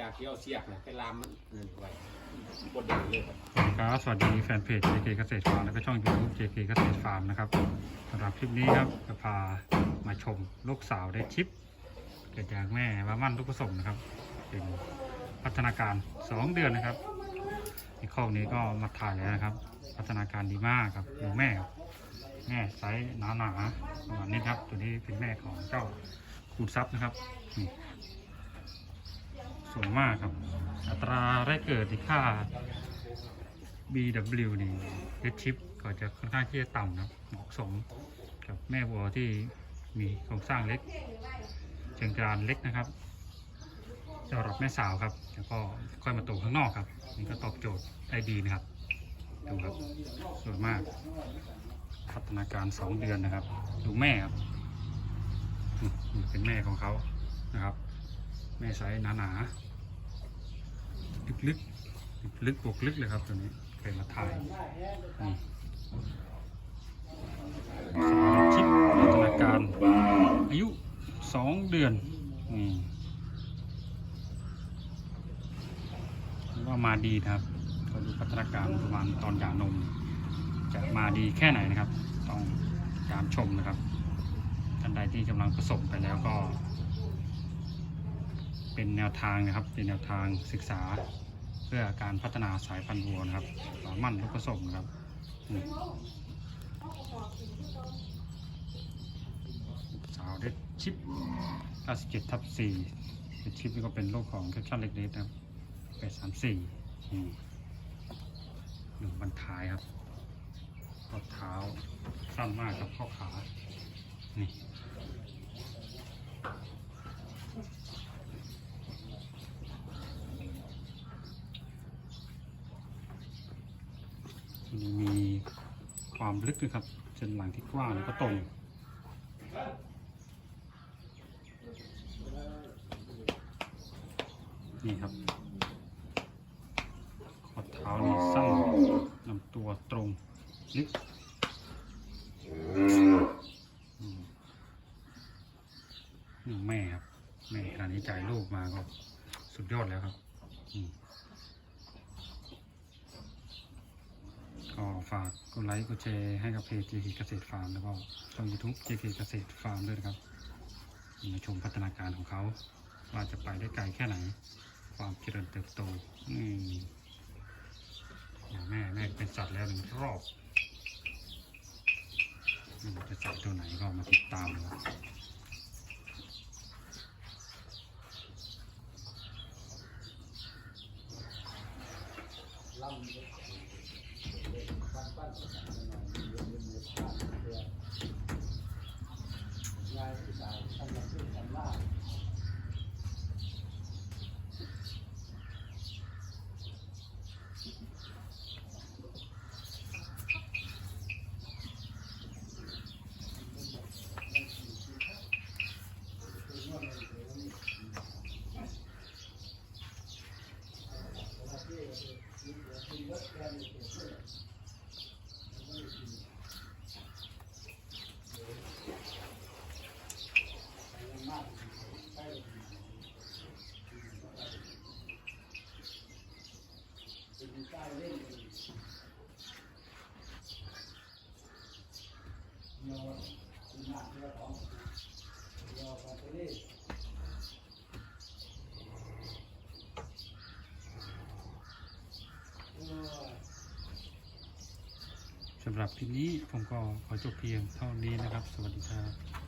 จากที่เอาเสียกนะไปลามมันนั่นไว้บนเดินเลยครับ ครับสวัสดีแฟนเพจ JK เกษตรฟาร์มแล้วก็ช่อง YouTube JK เกษตรฟาร์มนะครับสำหรับคลิปนี้ครับจะพามาชมลูกสาวได้ชิปเกิดจากแม่ว่ามั่นลูกผสมนะครับ เป็นพัฒนาการ 2 เดือนนะครับในข้อนี้ก็มาถ่ายแล้วนะครับ พัฒนาการดีมากครับดูแม่ครับแม่ไซส์หนาหนาๆประมาณนี้ครับ ตัวนี้เป็นแม่ของเจ้าคูณซับนะครับนี่ สวยมากครับ อัตราแรกเกิดที่ค่า BW นี่เฮดชิปก็จะค่อนข้างที่จะต่ำนะครับเหมาะสมกับแม่วัวที่มีโครงสร้างเล็ก เชิงกรานเล็กนะครับสำหรับแม่สาวครับ แล้วก็ค่อยมาโตข้างนอกครับ นี่ก็ตอบโจทย์ได้ดีนะครับ ดูครับสวยมาก พัฒนาการ 2 เดือนนะครับ ดูแม่ครับ เป็นแม่ของเขานะครับ แม่ไซส์หนาๆ ลึกๆลึกบวกลึกเลยครับตัวนี้เคยมาถ่ายนี่สำหรับชิปพัฒนาการอายุสองเดือนนี่ถือว่ามาดีครับก็ดูพัฒนาการประมาณตอนหย่านม จะมาดีแค่ไหนนะครับ ต้องตามชมนะครับท่านใดที่กำลังผสมไปแล้วก็ เป็นแนวทางนะครับ เป็นแนวทางศึกษา เพื่อการพัฒนาสายพันธุ์วัวนะครับสามั่นลูกผสมนะครับสาวเด็ดชิป97ทับ4เด็ดชิปนี่ก็เป็นโรคของแคปชั่นเล็กๆนะครับ834หนึ่งบรรทายครับข้อเท้าสั้นมากครับข้อขา นี่ มันมีความลึกนะครับเส้นหลังที่กว้างแล้วก็ตรงนี่ครับข้อเท้านี่สั้นลำตัวตรงลึกนี่แม่ครับแม่ขนาดนี้จ่ายลูกมาก็สุดยอดแล้วครับอืม ก็ฝากกดไลค์กดแชร์ให้กับเพจ JK เกษตรฟาร์มแล้วก็ช่อง YouTube JK เกษตรฟาร์มด้วยนะครับมาชมพัฒนาการของเขาว่าจะไปได้ไกลแค่ไหน ความเจริญเติบโตอืมแม่แม่เป็นสัตว์แล้วหนึ่งรอบจะสัตว์ตัวไหนก็มาติดตามนะครับ สำหรับคลิปนี้ผมก็ขอจบเพียงเท่านี้นะครับ สวัสดีครับ